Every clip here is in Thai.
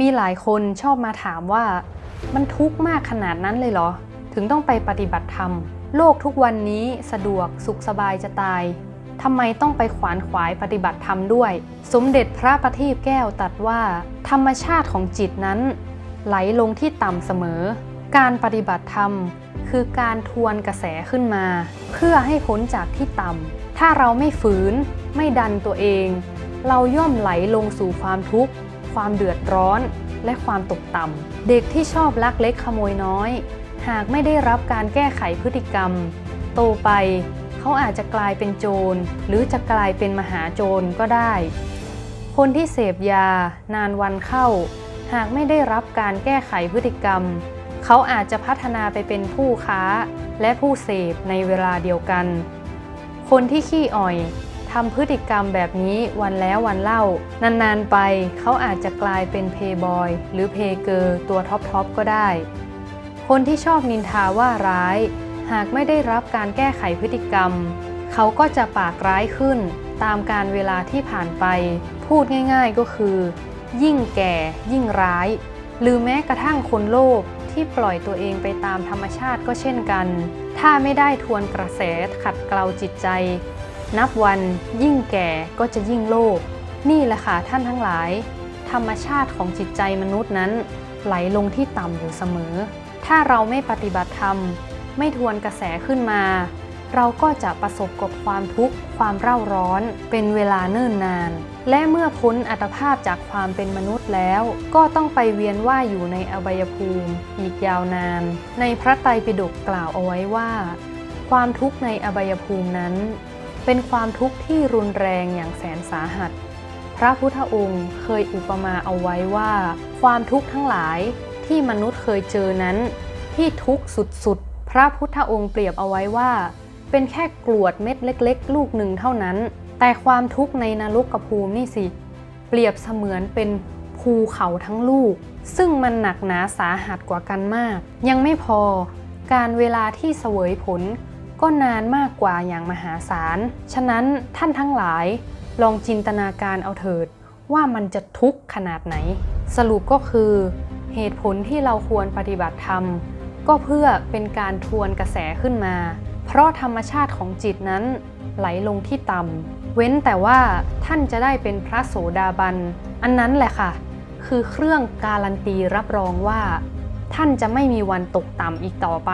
มีหลายคนชอบมาถามว่า มันทุกข์มากขนาดนั้นเลยเหรอ ถึงต้องไปปฏิบัติธรรม โลกทุกวันนี้สะดวกสุขสบายจะตายทำไมต้องไปขวานขวายปฏิบัติธรรมด้วย สมเด็จพระประทีปแก้วตรัดว่า ธรรมชาติของจิตนั้น ไหลลงที่ต่ำเสมอ การปฏิบัติธรรม คือการทวนกระแสขึ้นมา เพื่อให้พ้นจากที่ต่ำถ้าเราไม่ฝืน ไม่ดันตัวเอง เราย่อมไหลลงสู่ความทุกข์ ความเดือดร้อน และความตกต่ำ เด็กที่ชอบลักเล็กขโมยน้อย หากไม่ได้รับการแก้ไขพฤติกรรม โตไปเขาอาจจะกลายเป็นโจร หรือจะกลายเป็นมหาโจรก็ได้ คนที่เสพยานานวันเข้า หากไม่ได้รับการแก้ไขพฤติกรรม เขาอาจจะพัฒนาไปเป็นผู้ค้าและผู้เสพในเวลาเดียวกัน คนที่ขี้อ่อย ทำพฤติกรรมแบบนี้วันแล้ววันเล่า นานๆไปเขาอาจจะกลายเป็นเพย์บอยหรือเพย์เกอร์ตัวท็อปๆก็ได้ คนที่ชอบนินทาว่าร้าย หากไม่ได้รับการแก้ไขพฤติกรรม เขาก็จะปากร้ายขึ้น ตามการเวลาที่ผ่านไป พูดง่ายๆก็คือ ยิ่งแก่ยิ่งร้าย หรือแม้กระทั่งคนโลภที่ปล่อยตัวเองไปตามธรรมชาติก็เช่นกัน ถ้าไม่ได้ทวนกระแสขัดเกลาจิตใจ นับวันยิ่งแก่ก็จะยิ่งโลภนี่แหละค่ะท่านทั้งหลาย ธรรมชาติของจิตใจมนุษย์นั้น ไหลลงที่ต่ำอยู่เสมอ ถ้าเราไม่ปฏิบัติธรรม ไม่ทวนกระแสขึ้นมา เราก็จะประสบกับความทุกข์ความเร่าร้อนเป็นเวลาเนิ่นนาน และเมื่อพ้นอัตภาพจากความเป็นมนุษย์แล้ว ก็ต้องไปเวียนว่ายอยู่ในอบายภูมิ อีกยาวนาน ในพระไตรปิฎกกล่าวเอาไว้ว่า ความทุกข์ในอบายภูมินั้น เป็นความทุกข์ที่รุนแรงอย่างแสนสาหัส พระพุทธองค์เคยอุปมาเอาไว้ว่า ความทุกข์ทั้งหลายที่มนุษย์เคยเจอนั้น ที่ทุกข์สุดๆ พระพุทธองค์เปรียบเอาไว้ว่า เป็นแค่กรวดเม็ดเล็ก ๆ ลูกหนึ่งเท่านั้น แต่ความทุกข์ในนรกกภูมินี่สิ เปรียบเสมือนเป็นภูเขาทั้งลูก ซึ่งมันหนักหนาสาหัสกว่ากันมาก ยังไม่พอการเวลาที่เสวยผล ก็นานมากกว่าอย่างมหาศาล ฉะนั้นท่านทั้งหลายลองจินตนาการเอาเถิดว่ามันจะทุกข์ขนาดไหน สรุปก็คือ เหตุผลที่เราควรปฏิบัติธรรม ก็เพื่อเป็นการทวนกระแสขึ้นมา เพราะธรรมชาติของจิตนั้นไหลลงที่ต่ำเว้นแต่ว่าท่านจะได้เป็นพระโสดาบัน อันนั้นแหละค่ะ คือเครื่องการันตีรับรองว่า ท่านจะไม่มีวันตกต่ำอีกต่อไป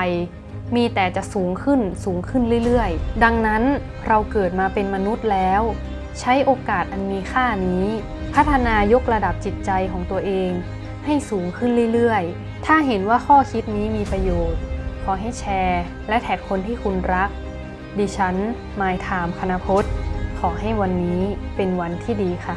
มีแต่จะสูงขึ้นสูงขึ้นเรื่อยๆ ดังนั้นเราเกิดมาเป็นมนุษย์แล้ว ใช้โอกาสอันมีค่านี้ พัฒนายกระดับจิตใจของตัวเอง ให้สูงขึ้นเรื่อยๆ ถ้าเห็นว่าข้อคิดนี้มีประโยชน์ ขอให้แชร์ และแท็กคนที่คุณรัก ดิฉันไมายไทม์คณพจน์ ขอให้วันนี้เป็นวันที่ดีค่ะ